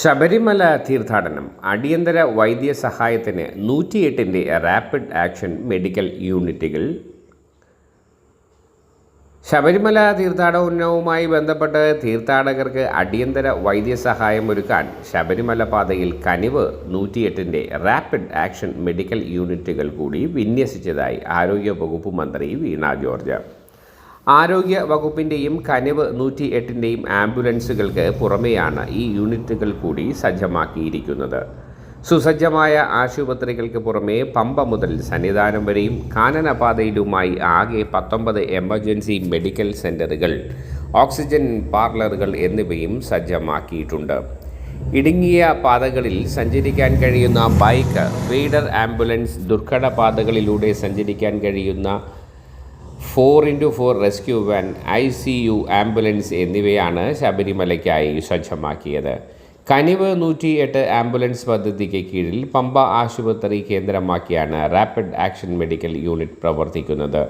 ശബരിമല തീർത്ഥാടനം അടിയന്തര വൈദ്യ സഹായത്തിന് നൂറ്റിയെട്ടിന്റെ റാപ്പിഡ് ആക്ഷൻ മെഡിക്കൽ യൂണിറ്റുകൾ. ശബരിമല തീർത്ഥാടനവുമായി ബന്ധപ്പെട്ട് തീർത്ഥാടകർക്ക് അടിയന്തര വൈദ്യ സഹായം ഒരുക്കാൻ ശബരിമല പാതയിൽ കനിവ് നൂറ്റിയെട്ടിന്റെ റാപ്പിഡ് ആക്ഷൻ മെഡിക്കൽ യൂണിറ്റുകൾ കൂടി വിന്യസിച്ചതായി ആരോഗ്യ വകുപ്പ് മന്ത്രി വീണ ജോർജ്. ആരോഗ്യ വകുപ്പിന്റെയും കനിവ് നൂറ്റി എട്ടിന്റെയും ആംബുലൻസുകൾക്ക് പുറമെയാണ് ഈ യൂണിറ്റുകൾ കൂടി സജ്ജമാക്കിയിരിക്കുന്നത്. സുസജ്ജമായ ആശുപത്രികൾക്ക് പുറമേ പമ്പ മുതൽ സന്നിധാനം വരെയും കാനനപാതയിലുമായി ആകെ പത്തൊമ്പത് എമർജൻസി മെഡിക്കൽ സെന്ററുകൾ ഓക്സിജൻ പാർലറുകൾ എന്നിവയും സജ്ജമാക്കിയിട്ടുണ്ട്. ഇടുങ്ങിയ പാതകളിൽ സഞ്ചരിക്കാൻ കഴിയുന്ന ബൈക്ക് ഫീഡർ ആംബുലൻസ് ദുർഘട പാതകളിലൂടെ സഞ്ചരിക്കാൻ കഴിയുന്ന four into four rescue van I C U ambulance എന്നിവയാണ് ശബരിമലയ്ക്കായി സജ്ജമാക്കിയത്. കനിവ് നൂറ്റി എട്ട് ആംബുലൻസ് പദ്ധതിക്ക് കീഴിൽ പമ്പ ആശുപത്രി കേന്ദ്രമാക്കിയാണ് റാപ്പിഡ് ആക്ഷൻ മെഡിക്കൽ യൂണിറ്റ് പ്രവർത്തിക്കുന്നത്.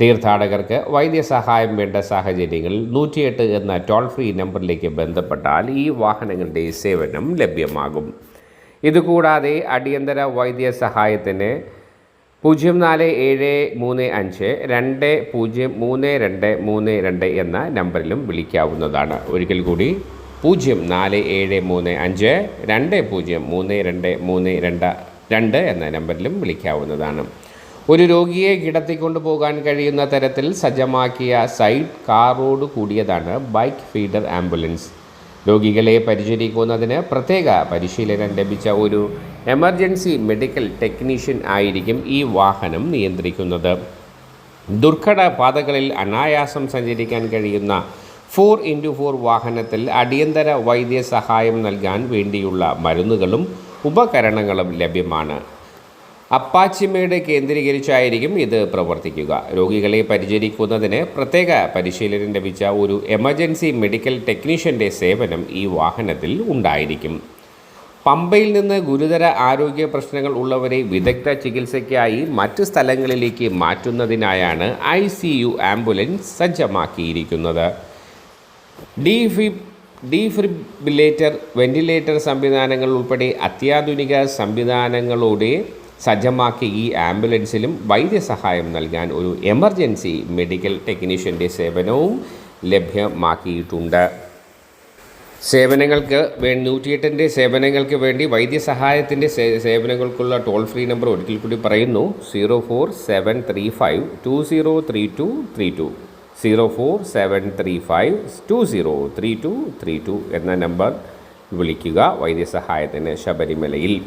തീർത്ഥാടകർക്ക് വൈദ്യസഹായം വേണ്ട സാഹചര്യങ്ങളിൽ നൂറ്റിയെട്ട് എന്ന ടോൾ ഫ്രീ നമ്പറിലേക്ക് ബന്ധപ്പെട്ടാൽ ഈ വാഹനങ്ങളുടെ സേവനം ലഭ്യമാകും. ഇതുകൂടാതെ അടിയന്തര വൈദ്യസഹായത്തിന് പൂജ്യം നാല് ഏഴ് മൂന്ന് അഞ്ച് രണ്ട് പൂജ്യം മൂന്ന് രണ്ട് മൂന്ന് രണ്ട് എന്ന നമ്പറിലും വിളിക്കാവുന്നതാണ്. ഒരിക്കൽ കൂടി പൂജ്യം നാല് ഏഴ് മൂന്ന് അഞ്ച് രണ്ട് പൂജ്യം മൂന്ന് രണ്ട് മൂന്ന് രണ്ട് രണ്ട് എന്ന നമ്പറിലും വിളിക്കാവുന്നതാണ്. ഒരു രോഗിയെ കിടത്തിക്കൊണ്ടു പോകാൻ കഴിയുന്ന തരത്തിൽ സജ്ജമാക്കിയ സൈഡ് കാറോട് കൂടിയതാണ് ബൈക്ക് ഫീഡർ ആംബുലൻസ്. രോഗികളെ പരിചരിക്കുന്നതിന് പ്രത്യേക പരിശീലനം ലഭിച്ച ഒരു എമർജൻസി മെഡിക്കൽ ടെക്നീഷ്യൻ ആയിരിക്കും ഈ വാഹനം നിയന്ത്രിക്കുന്നത്. ദുർഘട പാതകളിൽ അനായാസം സഞ്ചരിക്കാൻ കഴിയുന്ന ഫോർ ഇന്റു ഫോർ വാഹനത്തിൽ അടിയന്തര വൈദ്യസഹായം നൽകാൻ വേണ്ടിയുള്ള മരുന്നുകളും ഉപകരണങ്ങളും ലഭ്യമാണ്. അപ്പാച്ചിമേട് കേന്ദ്രീകരിച്ചായിരിക്കും ഇത് പ്രവർത്തിക്കുക. രോഗികളെ പരിചരിക്കുന്നതിന് പ്രത്യേക പരിശീലനം ലഭിച്ച ഒരു എമർജൻസി മെഡിക്കൽ ടെക്നീഷ്യന്റെ സേവനം ഈ വാഹനത്തിൽ ഉണ്ടായിരിക്കും. പമ്പയിൽ നിന്ന് ഗുരുതര ആരോഗ്യ പ്രശ്നങ്ങൾ ഉള്ളവരെ വിദഗ്ധ ചികിത്സയ്ക്കായി മറ്റ് സ്ഥലങ്ങളിലേക്ക് മാറ്റുന്നതിനായാണ് ഐ സി യു ആംബുലൻസ് സജ്ജമാക്കിയിരിക്കുന്നത്. ഡിഫി ഡീഫ്രിബിലേറ്റർ വെന്റിലേറ്റർ സംവിധാനങ്ങൾ ഉൾപ്പെടെ അത്യാധുനിക സംവിധാനങ്ങളോടെ സജ്ജമാക്കിയ ഈ ആംബുലൻസിലും വൈദ്യസഹായം നൽകാൻ ഒരു എമർജൻസി മെഡിക്കൽ ടെക്നീഷ്യന്റെ സേവനവും ലഭ്യമാക്കിയിട്ടുണ്ട്. സേവനങ്ങൾക്ക് വേ നൂറ്റിയെട്ടിന്റെ സേവനങ്ങൾക്ക് വേണ്ടി വൈദ്യസഹായത്തിന്റെ സേവനങ്ങൾക്കുള്ള ടോൾ ഫ്രീ നമ്പർ ഒരിക്കൽ കൂടി പറയുന്നു. Zero four seven three five two zero three two three two. Zero four seven three five two zero three two three two എന്ന നമ്പർ വിളിക്കുക വൈദ്യസഹായത്തിന് ശബരിമലയിൽ.